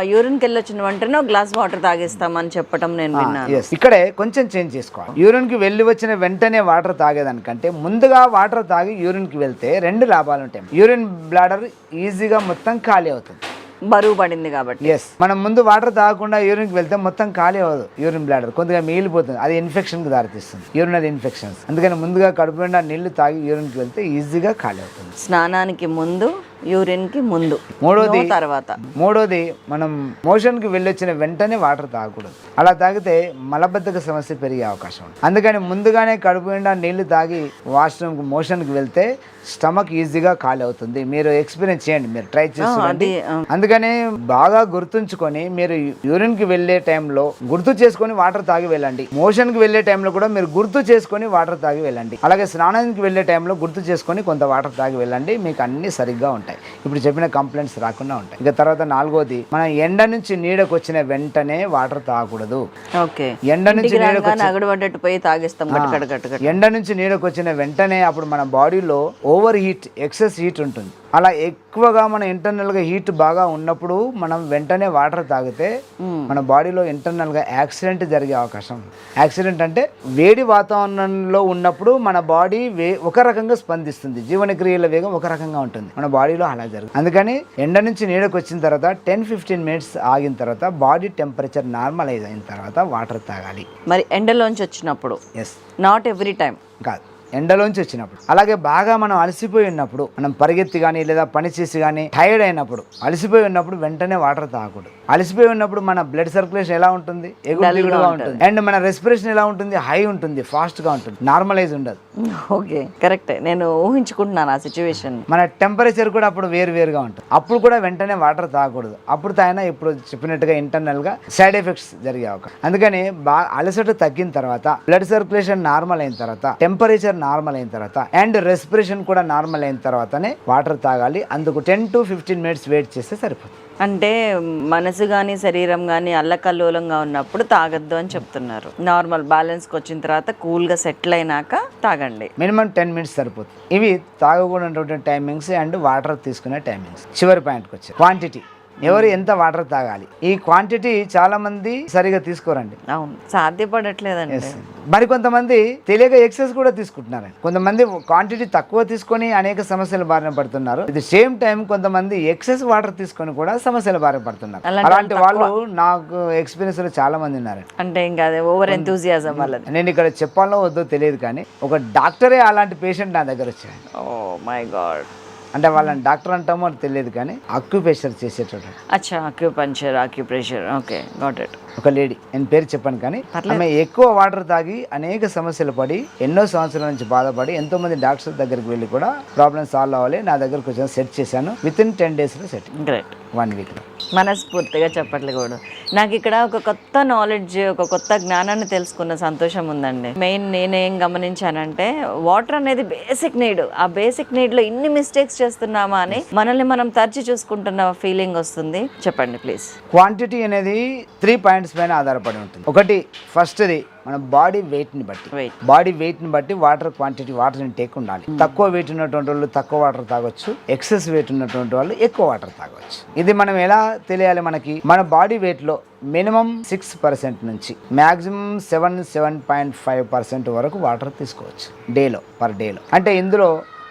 యూరిన్కి వెళ్ళొచ్చిన వెంటనే ఒక గ్లాస్ వాటర్ తాగేస్తామని చెప్పటం నేను విన్నాను. ఇక్కడే కొంచెం చేంజ్ చేసుకోవాలి. యూరిన్కి వెళ్ళి వచ్చిన వెంటనే వాటర్ తాగేదానికంటే ముందుగా వాటర్ తాగి యూరిన్కి వెళ్తే రెండు లాభాలు ఉంటాయి. యూరిన్ బ్లాడర్ ఈజీగా మొత్తం ఖాళీ అవుతుంది. బరువు పడింది కాబట్టి. ఎస్ మనం ముందు వాటర్ తాగకుండా యూరిన్కి వెళ్తే మొత్తం ఖాళీ అవ్వదు యూరిన్ బ్లాడర్. కొద్దిగా మిగిలిపోతుంది. అది ఇన్ఫెక్షన్కి దారితీస్తుంది. యూరినరీ ఇన్ఫెక్షన్స్ అందుకని ముందుగా కడుపు నిండా నీళ్ళు తాగి యూరిన్కి వెళ్తే ఈజీగా ఖాళీ అవుతుంది. స్నానానికి ముందు యూరిన్కి ముందు మూడోది తర్వాత. మూడోది మనం మోషన్కి వెళ్ళొచ్చిన వెంటనే వాటర్ తాగకూడదు. అలా తాగితే మలబద్ధక సమస్య పెరిగే అవకాశం ఉంది. అందుకని ముందుగానే కడుపు నిండా నీళ్ళు తాగి వాష్రూమ్కి మోషన్కి వెళ్తే స్టమక్ ఈజీగా ఖాళీ అవుతుంది. మీరు ఎక్స్పీరియన్స్ చేయండి మీరు ట్రై చేసి అందుకని బాగా గుర్తుంచుకొని మీరు యూరిన్కి వెళ్ళే టైంలో గుర్తు చేసుకొని వాటర్ తాగి వెళ్ళండి. మోషన్కి వెళ్ళే టైంలో కూడా మీరు గుర్తు చేసుకొని వాటర్ తాగి వెళ్ళండి. అలాగే స్నానానికి వెళ్ళే టైంలో గుర్తు చేసుకొని కొంత వాటర్ తాగి వెళ్ళండి. మీకు అన్ని సరిగ్గా ఉంటాయి. ఇప్పుడు చెప్పిన కంప్లైంట్స్ రాకుండా ఉంటాయి. ఇక తర్వాత నాలుగోది మన ఎండ నుంచి నీడకు వచ్చిన వెంటనే వాటర్ తాగకూడదు. ఓకే. ఎండ నుంచి నీడకు పోయి తాగేస్తాం. ఎండ నుంచి నీడకు వచ్చిన వెంటనే అప్పుడు మన బాడీలో ఓవర్ హీట్ ఎక్సెస్ హీట్ ఉంటుంది. అలా ఎక్కువగా మన ఇంటర్నల్గా హీట్ బాగా ఉన్నప్పుడు మనం వెంటనే వాటర్ తాగితే మన బాడీలో ఇంటర్నల్గా యాక్సిడెంట్ జరిగే అవకాశం యాక్సిడెంట్ అంటే వేడి వాతావరణంలో ఉన్నప్పుడు మన బాడీ వే ఒక రకంగా స్పందిస్తుంది. జీవన క్రియల వేగం ఒక రకంగా ఉంటుంది. మన బాడీలో అలా జరుగుతుంది. అందుకని ఎండ నుంచి నీడకు వచ్చిన తర్వాత టెన్ ఫిఫ్టీన్ మినిట్స్ ఆగిన తర్వాత బాడీ టెంపరేచర్ నార్మలైజ్ అయిన తర్వాత వాటర్ తాగాలి. మరి ఎండలోంచి వచ్చినప్పుడు? ఎస్ నాట్ ఎవ్రీ టైం కాదు. ఎండలోంచి వచ్చినప్పుడు. అలాగే బాగా మనం అలసిపోయి ఉన్నప్పుడు మనం పరిగెత్తి కానీ లేదా పని చేసి కానీ టైర్డ్ అయినప్పుడు అలసిపోయి ఉన్నప్పుడు వెంటనే వాటర్ తాగకూడదు. అలసిపోయి ఉన్నప్పుడు మన బ్లడ్ సర్క్యులేషన్ ఎలా ఉంటుంది? ఎగుడు దిగుడుగా ఉంటుంది. అండ్ మన రెస్పిరేషన్ ఎలా ఉంటుంది? హై ఉంటుంది ఫాస్ట్గా ఉంటుంది నార్మలైజ్ ఉండదు. ఓకే కరెక్టే నేను ఊహించుకుంటున్నాను ఆ సిచ్యువేషన్ మన టెంపరేచర్ కూడా అప్పుడు వేరు వేరుగా ఉంటుంది. అప్పుడు కూడా వెంటనే వాటర్ తాగకూడదు. అప్పుడు తాగినా ఇప్పుడు చెప్పినట్టుగా ఇంటర్నల్గా సైడ్ ఎఫెక్ట్స్ జరిగే అవకాశం. అందుకని బాగా అలసట తగ్గిన తర్వాత బ్లడ్ సర్క్యులేషన్ నార్మల్ అయిన తర్వాత టెంపరేచర్ నార్మల్ అయిన తర్వాత అండ్ రెస్పిరేషన్ కూడా నార్మల్ అయిన తర్వాతనే వాటర్ తాగాలి. అందుకు ten to fifteen minutes wait చేస్తే సరిపోతుంది. అంటే మనసు కానీ శరీరం కానీ అల్లకల్లోలంగా ఉన్నప్పుడు తాగొద్దు అని చెప్తున్నారు. నార్మల్ బ్యాలెన్స్కి వచ్చిన తర్వాత కూల్గా సెటిల్ అయినాక తాగండి. మినిమం టెన్ మినిట్స్ సరిపోతుంది. ఇవి తాగకూడనటువంటి టైమింగ్స్ అండ్ వాటర్ తీసుకునే టైమింగ్స్ చివరి పాయింట్కి వచ్చాయి క్వాంటిటీ ఎవరు ఎంత వాటర్ తాగాలి? ఈ క్వాంటిటీ చాలా మంది సరిగా తీసుకోరండి. అవును సాధ్యపడట్లేదండి. మరి కొంతమంది తెలియక ఎక్సెస్ కూడా తీసుకుంటున్నారండి. కొంతమంది క్వాంటిటీ తక్కువ తీసుకొని అనేక సమస్యలు బారిన పడుతున్నారు. ఇది సేమ్ టైం కొంతమంది ఎక్సెస్ వాటర్ తీసుకొని కూడా సమస్యల బారిన పడుతున్నారు. అలాంటి వాళ్ళు నాకు ఎక్స్పీరియన్స్లో చాలా మంది ఉన్నారు అంటే ఇంకా ఓవర్ ఎంతూజియాజం వాళ్ళది. నేను ఇక్కడ చెప్పాలో వద్దో తెలియదు కానీ ఒక డాక్టరే అలాంటి పేషెంట్ నా దగ్గర వచ్చాడు ఓ మై గాడ్ అంటే వాళ్ళని డాక్టర్ అంటామో అని తెలియదు కానీ అక్యుపేషర్ చేసేటోడు అచ్చా acupuncture acupressure okay got it ఒక లేడీ. నేను పేరు చెప్పాను కానీ ఆమె ఎక్కువ వాటర్ తాగి అనేక సమస్యలు పడి ఎన్నో సంవత్సరాల నుంచి బాధపడి ఎంతో మంది డాక్టర్ దగ్గరికి వెళ్ళి కూడా ప్రాబ్లమ్ సాల్వ్ అవ్వాలి. నా దగ్గరకు వచ్చి సెట్ చేశాను. విత్ ఇన్ టెన్ డేస్లో సెట్. గ్రేట్ వన్ వీక్లో మనస్ఫూర్తిగా చెప్పట్లే కూడా. నాకు ఇక్కడ ఒక కొత్త నాలెడ్జ్ ఒక కొత్త జ్ఞానాన్ని తెలుసుకున్న సంతోషం ఉందండి. మెయిన్ నేనేం గమనించానంటే వాటర్ అనేది బేసిక్ నీడ్ ఆ బేసిక్ నీడ్లో ఇన్ని మిస్టేక్స్ చేస్తున్నామా అని మనల్ని మనం తరచి చూసుకుంటున్న ఫీలింగ్ వస్తుంది. చెప్పండి ప్లీజ్ క్వాంటిటీ అనేది త్రీ పాయింట్స్ పైన ఆధారపడి ఉంటుంది. ఒకటి ఫస్ట్ది మన బాడీ వెయిట్ని బట్టి. వెయిట్ బాడీ వెయిట్ని బట్టి వాటర్ క్వాంటిటీ వాటర్ ఇంటేక్ ఉండాలి. తక్కువ వెయిట్ ఉన్నటువంటి వాళ్ళు తక్కువ వాటర్ తాగొచ్చు. ఎక్సెస్ వెయిట్ ఉన్నటువంటి వాళ్ళు ఎక్కువ వాటర్ తాగొచ్చు. ఇది మనం ఎలా తెలియాలి మనకి? మన బాడీ వెయిట్లో మినిమం సిక్స్ పర్సెంట్ నుంచి maximum seven seven point five percent వరకు వాటర్ తీసుకోవచ్చు. డేలో పర్ డేలో అంటే ఇందులో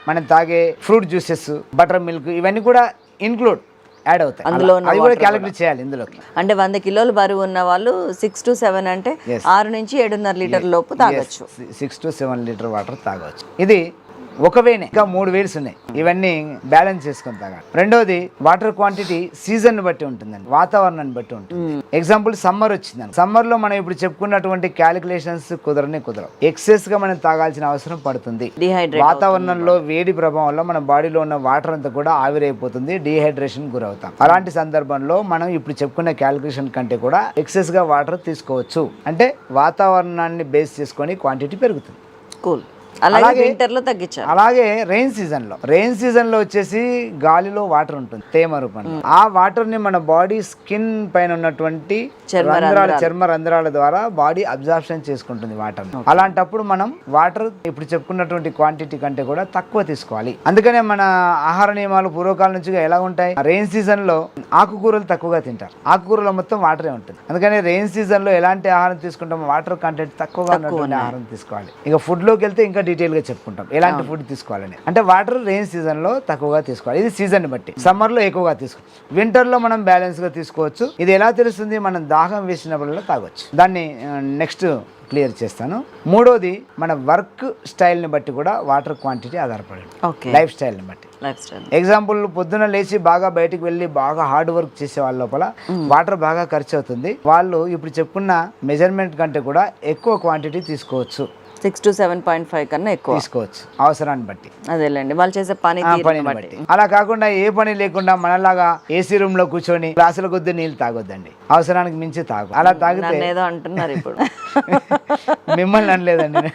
మనం తాగే ఫ్రూట్ జ్యూసెస్ బటర్ మిల్క్ ఇవన్నీ కూడా ఇన్క్లూడ్ యాడ్ అవుతాయి. అందులో అలా- అది కూడా క్యాలిక్యులేట్ చేయాలి ఇందులోకి. అంటే వంద కిలోలు బరువు ఉన్న వాళ్ళు సిక్స్ టు సెవెన్ అంటే. ఆరు నుంచి ఏడున్నర లీటర్ లోపు తాగొచ్చు. Six to seven litre water తాగవచ్చు ఇది ఒక వేనే ఇంకా మూడు వేల్స్ ఉన్నాయి. ఇవన్నీ బ్యాలెన్స్ చేసుకొని తాగాలి. రెండోది వాటర్ క్వాంటిటీ సీజన్ బట్టి ఉంటుందండి. వాతావరణాన్ని బట్టి ఉంటుంది. ఎగ్జాంపుల్ సమ్మర్ వచ్చిందండి. సమ్మర్లో మనం ఇప్పుడు చెప్పుకున్నటువంటి క్యాలిక్యులేషన్స్ కుదరనే కుదరవు. ఎక్సెస్గా మనం తాగాల్సిన అవసరం పడుతుంది. వాతావరణంలో వేడి ప్రభావం వల్ల మన బాడీలో ఉన్న వాటర్ అంతా కూడా ఆవిరైపోతుంది. డిహైడ్రేషన్ గురవుతాం. అలాంటి సందర్భంలో మనం ఇప్పుడు చెప్పుకునే క్యాలిక్యులేషన్ కంటే కూడా ఎక్సెస్గా వాటర్ తీసుకోవచ్చు. అంటే వాతావరణాన్ని బేస్ చేసుకొని క్వాంటిటీ పెరుగుతుంది. కూల్ అలాగే అలాగే- వింటర్లో తగ్గించారు. అలాగే రెయిన్ సీజన్లో. రెయిన్ సీజన్లో వచ్చేసి గాలిలో వాటర్ ఉంటుంది తేమ రూపంలో. ఆ వాటర్ని మన బాడీ స్కిన్ పైన ఉన్నటువంటి చర్మ రంధ్రాల చర్మ రంధ్రాల ద్వారా బాడీ అబ్జార్ప్షన్ చేసుకుంటుంది వాటర్ అలాంటప్పుడు మనం వాటర్ ఇప్పుడు చెప్పుకున్నటువంటి క్వాంటిటీ కంటే కూడా తక్కువ తీసుకోవాలి. అందుకనే మన ఆహార నియమాలు పూర్వకాలం నుంచి ఎలా ఉంటాయి? రెయిన్ సీజన్లో ఆకుకూరలు తక్కువగా తింటారు. ఆకుకూరలో మొత్తం వాటరే ఉంటుంది. అందుకని రెయిన్ సీజన్లో ఎలాంటి ఆహారం తీసుకుంటామో వాటర్ కంటెంట్ తక్కువగా ఉన్నటువంటి ఆహారం తీసుకోవాలి. ఇక ఫుడ్లోకి వెళ్తే ఇంకా డీటెయిల్గా చెప్పుకుంటాం. ఎలాంటి ఫుడ్ తీసుకోవాలని. అంటే వాటర్ రెయిన్ సీజన్లో తక్కువగా తీసుకోవాలి. ఇది సీజన్ బట్టి. సమ్మర్లో ఎక్కువగా తీసుకో వింటర్లో మనం బ్యాలెన్స్గా తీసుకోవచ్చు. ఇది ఎలా తెలుస్తుంది? మనం దాహం వేసినప్పుడల్లా తాగొచ్చు. దాన్ని నెక్స్ట్ క్లియర్ చేస్తాను. మూడోది మన వర్క్ స్టైల్ని బట్టి కూడా వాటర్ క్వాంటిటీ ఆధారపడి ఓకే. లైఫ్ స్టైల్ని బట్టి. Life style. ఎగ్జాంపుల్ పొద్దున లేచి బాగా బయటికి వెళ్ళి బాగా హార్డ్ వర్క్ చేసే వాళ్ళ లోపల వాటర్ బాగా ఖర్చు అవుతుంది వాళ్ళు ఇప్పుడు చెప్పుకున్న మెజర్మెంట్ కంటే కూడా ఎక్కువ క్వాంటిటీ తీసుకోవచ్చు. Six to seven point five కన్నా ఎక్కువ. తీసుకోవచ్చు. అవసరాన్ని బట్టి. అదేలేండి. వాళ్ళు చేసే పని పనిని బట్టి. అలా కాకుండా ఏ పని లేకుండా మనలాగా ఏసీ రూమ్లో కూర్చొని గ్లాసుల కొద్ది నీళ్ళు తాగొద్దండి. అవసరానికి మించి తాగు. అలా తాగితే ఏదో అంటున్నారు ఇప్పుడు. [LAUGHS] మిమ్మల్ని అనలేదండి.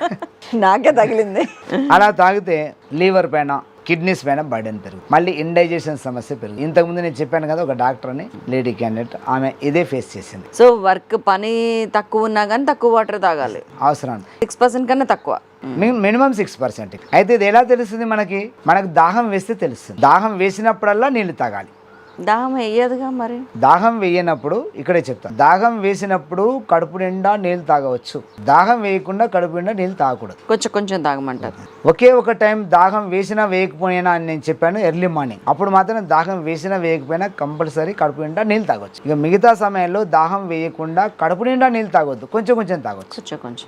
నాకే తగిలింది. అలా తాగితే లీవర్ పైన కిడ్నీస్ పైన బర్డెన్ పెరుగు మళ్ళీ ఇండైజెషన్ సమస్య పెరుగు ఇంతకుముందు నేను చెప్పాను కదా ఒక డాక్టర్ అని లేడీ క్యాండిడేట్ ఆమె ఇదే ఫేస్ చేసింది. సో వర్క్ పని తక్కువ ఉన్నా కానీ తక్కువ వాటర్ తాగాలి. అవసరాన్ని సిక్స్ పర్సెంట్ కన్నా తక్కువ. మినిమం సిక్స్ పర్సెంట్ అయితే ఇది ఎలా తెలుస్తుంది మనకి? మనకు దాహం వేస్తే తెలుస్తుంది. దాహం వేసినప్పుడల్లా నీళ్ళు తాగాలి. దాహం వేయదుగా మరి? దాహం వేయనప్పుడు ఇక్కడే చెప్తాను దాహం వేసినప్పుడు కడుపు నిండా నీళ్ళు తాగవచ్చు. దాహం వేయకుండా కడుపు నిండా నీళ్ళు తాగకూడదు. కొంచెం కొంచెం తాగమంటారు ఒకే ఒక టైం దాహం వేసినా వేయకపోయినా అని నేను చెప్పాను ఎర్లీ మార్నింగ్. అప్పుడు మాత్రం దాహం వేసినా వేయకపోయినా కంపల్సరీ కడుపు నిండా నీళ్ళు తాగొచ్చు. ఇక మిగతా సమయంలో దాహం వేయకుండా కడుపు నిండా నీళ్ళు తాగొద్దు. కొంచెం కొంచెం తాగొచ్చు. కొంచెం కొంచెం.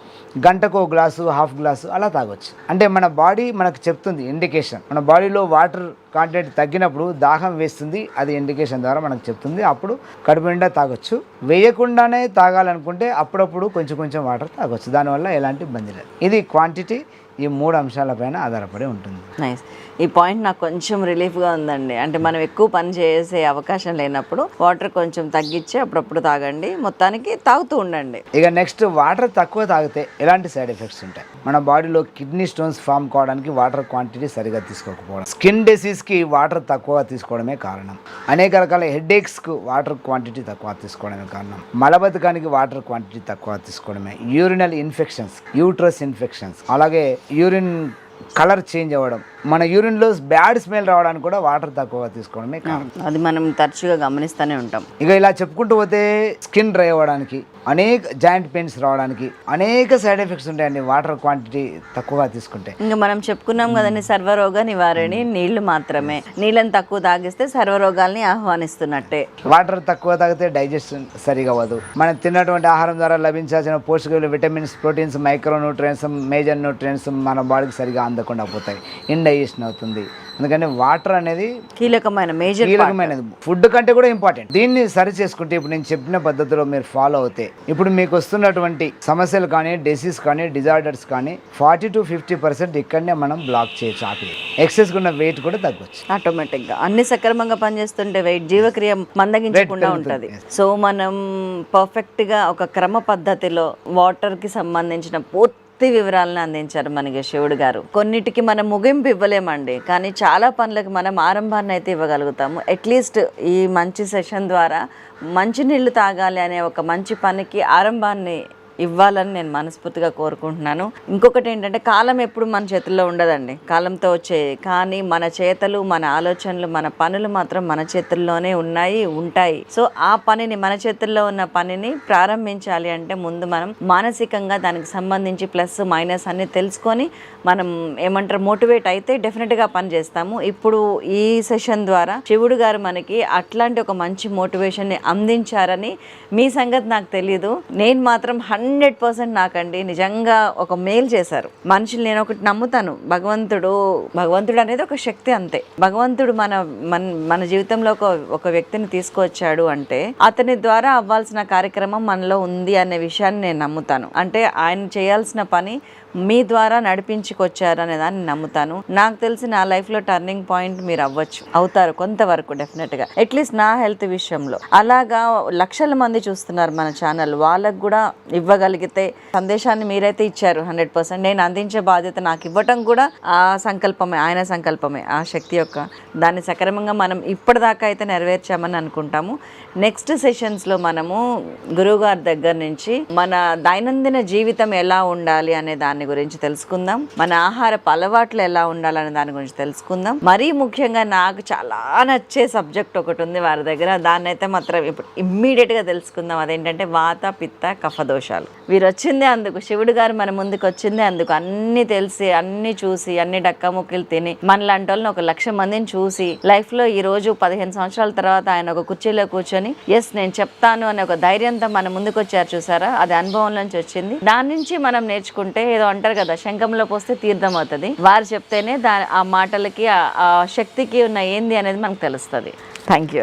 గంటకు గ్లాసు హాఫ్ గ్లాసు అలా తాగొచ్చు. అంటే మన బాడీ మనకు చెప్తుంది ఇండికేషన్. మన బాడీలో వాటర్ కాంటెంట్ తగ్గినప్పుడు దాహం వేస్తుంది అది ఇండికేషన్ ద్వారా మనకు చెప్తుంది. అప్పుడు కడుపు నిండా తాగొచ్చు. వేయకుండానే తాగాలనుకుంటే అప్పుడప్పుడు కొంచెం కొంచెం వాటర్ తాగొచ్చు. దానివల్ల ఎలాంటి ఇబ్బంది లేదు. ఇది క్వాంటిటీ ఈ మూడు అంశాలపైన ఆధారపడి ఉంటుంది. నైస్ ఈ పాయింట్ నాకు కొంచెం రిలీఫ్గా ఉందండి. అంటే మనం ఎక్కువ పని చేసే అవకాశం లేనప్పుడు వాటర్ కొంచెం తగ్గించి అప్పుడప్పుడు తాగండి. మొత్తానికి తాగుతూ ఉండండి. ఇక నెక్స్ట్ వాటర్ తక్కువ తాగితే ఎలాంటి సైడ్ ఎఫెక్ట్స్ ఉంటాయి? మన బాడీలో కిడ్నీ స్టోన్స్ ఫామ్ కావడానికి వాటర్ క్వాంటిటీ సరిగా తీసుకోకపోవడం. స్కిన్ డిసీజ్కి వాటర్ తక్కువ తీసుకోవడమే కారణం. అనేక రకాల హెడేక్స్కు వాటర్ క్వాంటిటీ తక్కువ తీసుకోవడమే కారణం. మలబద్ధకానికి వాటర్ క్వాంటిటీ తక్కువ తీసుకోవడమే. యూరినల్ ఇన్ఫెక్షన్స్ యూట్రస్ ఇన్ఫెక్షన్స్ అలాగే యూరిన్ కలర్ చేంజ్ అవ్వడం. మన యూరిన్లో బ్యాడ్ స్మెల్ రావడానికి కూడా వాటర్ తక్కువగా తీసుకోవడమే కారణం. అది మనం తరచుగా గమనిస్తూనే ఉంటాం. ఇక ఇలా చెప్పుకుంటూ పోతే స్కిన్ డ్రై అవ్వడానికి అనేక జాయింట్ పెయిన్స్ రావడానికి అనేక సైడ్ ఎఫెక్ట్స్ ఉంటాయండి వాటర్ క్వాంటిటీ తక్కువగా తీసుకుంటే. ఇంకా మనం చెప్పుకున్నాం కదండి సర్వరోగ నివారణి నీళ్ళు మాత్రమే. నీళ్ళని తక్కువ తాగిస్తే సర్వరోగాల్ని ఆహ్వానిస్తున్నట్టే. వాటర్ తక్కువ తాగితే డైజెషన్ సరిగా అవ్వదు. మనం తిన్నటువంటి ఆహారం ద్వారా లభించాల్సిన పోషక vitamins proteins micro nutrients major nutrients మన బాడీకి సరిగా అందకుండా పోతాయి. ఇండైజెషన్ అవుతుంది. అందుకని వాటర్ అనేది కీలకమైన మేజర్ కీలకమైనది. ఫుడ్ కంటే కూడా ఇంపార్టెంట్. దీన్ని సరి చేసుకుంటే ఇప్పుడు నేను చెప్పిన పద్ధతిలో మీరు ఫాలో అవుతే ఇప్పుడు మీకు వస్తున్నటువంటి సమస్యలు కానీ డిసీజ్ కానీ డిజార్డర్స్ కానీ ఫార్టీ టు ఫిఫ్టీ పర్సెంట్ ఇక్కడనే మనం బ్లాక్ చేయొచ్చు ఆపి ఎక్సెస్ ఉన్న వెయిట్ కూడా తగ్గొచ్చు. ఆటోమేటిక్గా అన్ని సక్రమంగా పనిచేస్తుంటే వెయిట్ జీవక్రియ మందగించకుండా ఉంటది. సో మనం పర్ఫెక్ట్గా ఒక క్రమ పద్ధతిలో వాటర్కి సంబంధించిన పూర్తి వివరాలను అందించారు మనకి శివుడు గారు. కొన్నిటికి మనం ముగింపు ఇవ్వలేమండి. కానీ చాలా పనులకు మనం ఆరంభాన్ని అయితే ఇవ్వగలుగుతాము. అట్లీస్ట్ ఈ మంచి సెషన్ ద్వారా మంచి నీళ్ళు తాగాలి అనే ఒక మంచి పనికి ఆరంభాన్ని ఇవ్వాలని నేను మనస్ఫూర్తిగా కోరుకుంటున్నాను. ఇంకొకటి ఏంటంటే కాలం ఎప్పుడు మన చేతుల్లో ఉండదండి. కాలంతో వచ్చే కానీ మన చేతలు మన ఆలోచనలు మన పనులు మాత్రం మన చేతుల్లోనే ఉన్నాయి ఉంటాయి. సో ఆ పనిని మన చేతుల్లో ఉన్న పనిని ప్రారంభించాలి అంటే ముందు మనం మానసికంగా దానికి సంబంధించి ప్లస్ మైనస్ అన్ని తెలుసుకొని మనం ఏమంటారు మోటివేట్ అయితే డెఫినెట్గా పని చేస్తాము. ఇప్పుడు ఈ సెషన్ ద్వారా శివుడు గారు మనకి అట్లాంటి ఒక మంచి మోటివేషన్ని అందించారని మీ సంగతి నాకు తెలియదు నేను మాత్రం హండ్రెడ్ హండ్రెడ్ పర్సెంట్ నాకండి నిజంగా ఒక మేలు చేశారు. మనుషులు నేను ఒకటి నమ్ముతాను. భగవంతుడు భగవంతుడు అనేది ఒక శక్తి అంతే. భగవంతుడు మన మన మన జీవితంలో ఒక ఒక వ్యక్తిని తీసుకువచ్చాడు అంటే అతని ద్వారా అవ్వాల్సిన కార్యక్రమం మనలో ఉంది అనే విషయాన్ని నేను నమ్ముతాను. అంటే ఆయన చేయాల్సిన పని మీ ద్వారా నడిపించుకొచ్చారు అనే దాన్ని నమ్ముతాను. నాకు తెలిసి నా లైఫ్లో టర్నింగ్ పాయింట్ మీరు అవ్వచ్చు అవుతారు కొంతవరకు డెఫినెట్గా అట్లీస్ట్ నా హెల్త్ విషయంలో. అలాగా లక్షల మంది చూస్తున్నారు మన ఛానల్ వాళ్ళకు కూడా ఇవ్వగలిగితే సందేశాన్ని మీరైతే ఇచ్చారు హండ్రెడ్ పర్సెంట్ నేను అందించే బాధ్యత నాకు ఇవ్వటం కూడా ఆ సంకల్పమే ఆయన సంకల్పమే ఆ శక్తి యొక్క. దాన్ని సక్రమంగా మనం ఇప్పటిదాకా అయితే నెరవేర్చామని అనుకుంటాము. నెక్స్ట్ సెషన్స్లో మనము గురువుగారి దగ్గర నుంచి మన దైనందిన జీవితం ఎలా ఉండాలి అనే దాన్ని దాని గురించి తెలుసుకుందాం. మన ఆహారపు అలవాట్లు ఎలా ఉండాలనే దాని గురించి తెలుసుకుందాం. మరీ ముఖ్యంగా నాకు చాలా నచ్చే సబ్జెక్ట్ ఒకటి ఉంది వారి దగ్గర. దాన్ని అయితే మాత్రం ఇప్పుడు ఇమ్మీడియట్గా తెలుసుకుందాం. అదేంటంటే వాత పిత్త కఫ దోషాలు. వీరు వచ్చిందే అందుకు శివుడు గారు మన ముందుకు వచ్చిందే అందుకు అన్ని తెలిసి అన్ని చూసి అన్ని డక్కముక్కలు తిని మనలాంటి వాళ్ళని ఒక లక్ష మందిని చూసి లైఫ్లో ఈ రోజు పదిహేను సంవత్సరాల తర్వాత ఆయన ఒక కుర్చీలో కూర్చొని ఎస్ నేను చెప్తాను అనే ఒక ధైర్యంతో మన ముందుకు వచ్చారు చూసారా? అది అనుభవం నుంచి వచ్చింది. దాని నుంచి మనం నేర్చుకుంటే ఏదో అంటారు కదా శంఖంలో పోస్తే తీర్థం అవుతుంది. వారు చెప్తేనే దా ఆ మాటలకి ఆ- శక్తికి ఉన్న ఏంది అనేది మనకు తెలుస్తుంది. Thank you